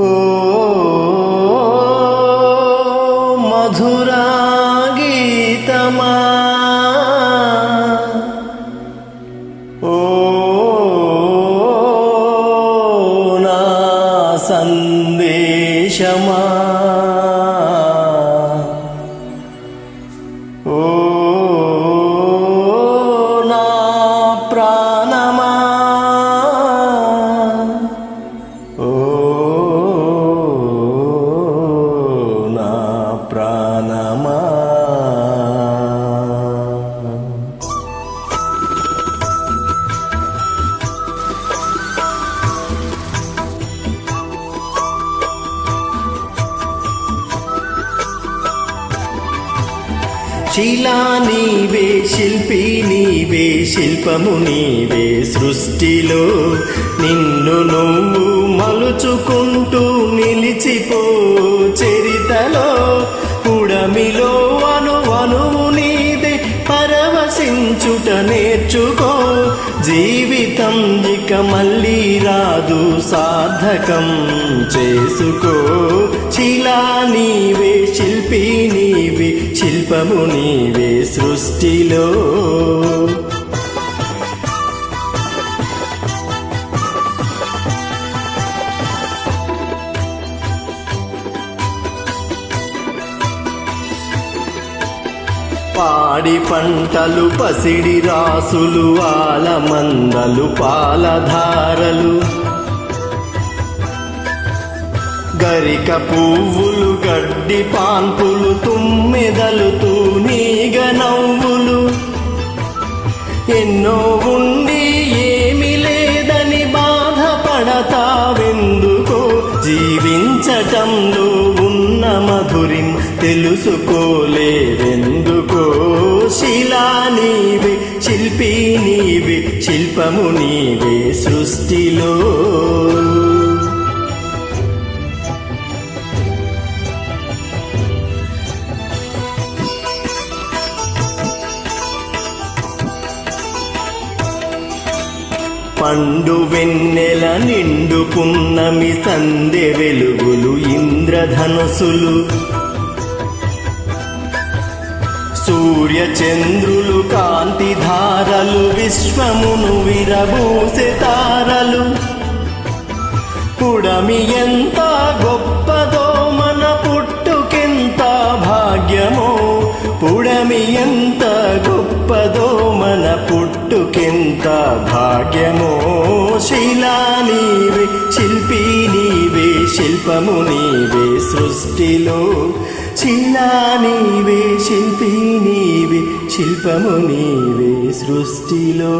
ఓ మధురా గీతమా? ఓ నా సందేశమా? శిలా నీవే శిల్పి నీవే శిల్పము నీవే సృష్టిలో నిన్ను నువ్వు మలుచుకుంటూ నిలిచిపో. చరితలో ఉడమిలో అను అనువు నీదే పరవశించుట నేర్చుకో. జీవితం ఇక మళ్ళీ రాదు సార్థకం చేసుకో. శిలా నీవే శిల్పి శిల్పము నీవే సృష్టిలో. పాడి పంటలు పసిడి రాసులు ఆలమందలు పాలధారలు. గరిక పువ్వులు గడ్డి పాన్పులు తుమ్మెదలు ఎన్నో ఉండి ఏమి లేదని బాధపడతావెందుకో? జీవించటంలో ఉన్న మధురిం తెలుసుకోలేవెందుకో శిలా నీవే శిల్పి నీవే శిల్పము నీవే సృష్టిలో. పండు వెన్నెల నిండు పున్నమి సందె వెలుగులు ఇంద్రధనుసులు. సూర్య చంద్రులు కాంతి ధారలు విశ్వమును విరబూసె తారలు. పుడమి ఎంత గొప్పదో మన పుట్టుకెంత భాగ్యమో. పుడమి ఎంత గొప్పదో మన పుట్టుకెంత భాగ్యమో. శిల్పము నీవే సృష్టిలో. శిలా నీవే శిల్పి నీవే శిల్పము నీవే సృష్టిలో.